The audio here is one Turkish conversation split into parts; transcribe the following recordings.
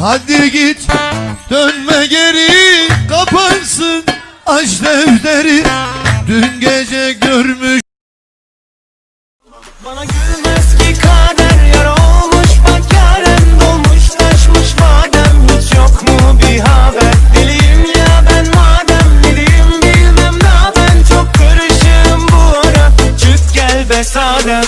Hadi git dönme geri kapansın aç defteri Dün gece görmüş Bana gülmez ki kader yara olmuş bak yarem dolmuş taşmış madem hiç yok mu bir haber? Deliyim ya ben madem ne diyeyim bilmem ne. Ben çok karışığım bu ara. Çık gel be sadem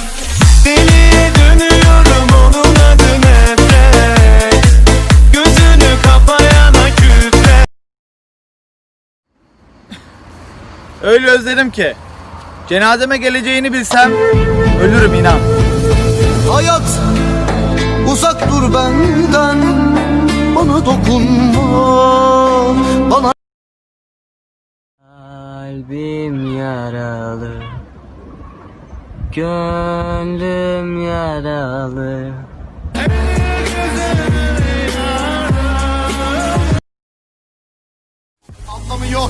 Öyle özledim ki. Cenazeme geleceğini bilsem ölürüm inan. Hayat uzak dur benden Bana dokunma Bana Kalbim yaralı Gönlüm yaralı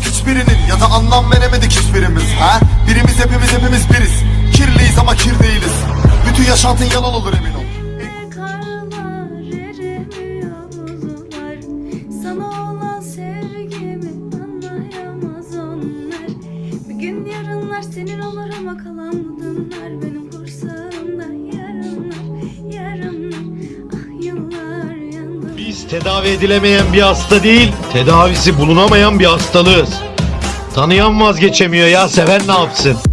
hiçbirinin Ya da anlam veremedik hiçbirimiz ha? Birimiz hepimiz hepimiz biriz. Kirliyiz ama kir değiliz. Bütün yaşantın yalan olur emin ol tedavi edilemeyen bir hasta değil, tedavisi bulunamayan bir hastalığız. Tanıyan vazgeçemiyor ya, seven ne yapsın?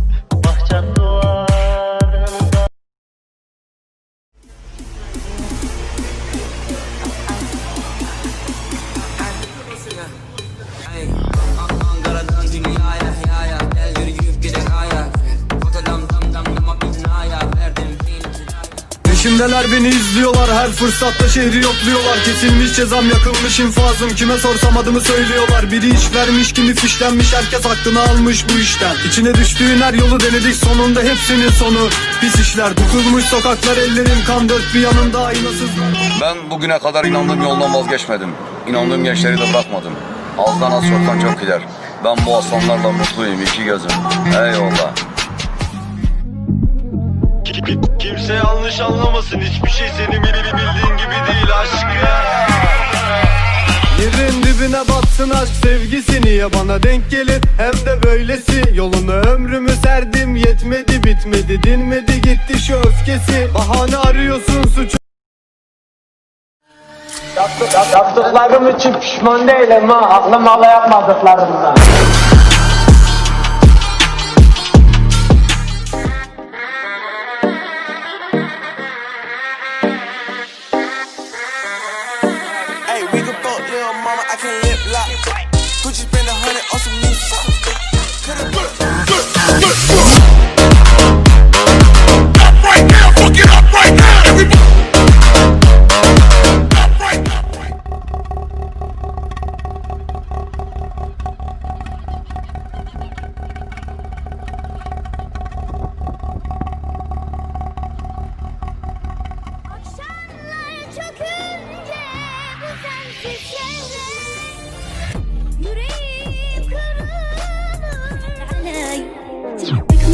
Peşimdeler beni izliyorlar her fırsatta şehri yokluyorlar Kesilmiş cezam yakılmış infazım kime sorsam adımı söylüyorlar Biri iş vermiş kimi fişlenmiş herkes aklını almış bu işten İçine düştüğün her yolu denedik sonunda hepsinin sonu Pis işler dokunmuş sokaklar ellerim kan dört bir yanında aynasızlar Ben bugüne kadar inandığım yoldan vazgeçmedim. İnandığım gençleri de bırakmadım. Azdan az çoktan çok gider. Ben bu aslanlarla mutluyum iki gözüm. Eyvallah. Kimse yanlış anlamasın, hiçbir şey senin bildiğin gibi değil aşkım. Yerin dibine batsın aşk sevgisi niye bana denk gelir? Hem de böylesi. Yolunu ömrümü serdim yetmedi bitmedi dinmedi gitti şu öfkesi. Bahane arıyorsun suçu Yaptıklarım için pişman değilim ha. Aklım hala yapmadıklarımdan can lip lock. Gucci spend a hundred on some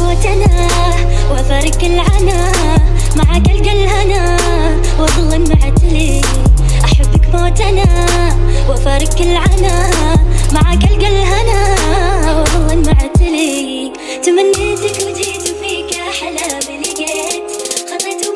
موتنا وفرق العنا معك القلب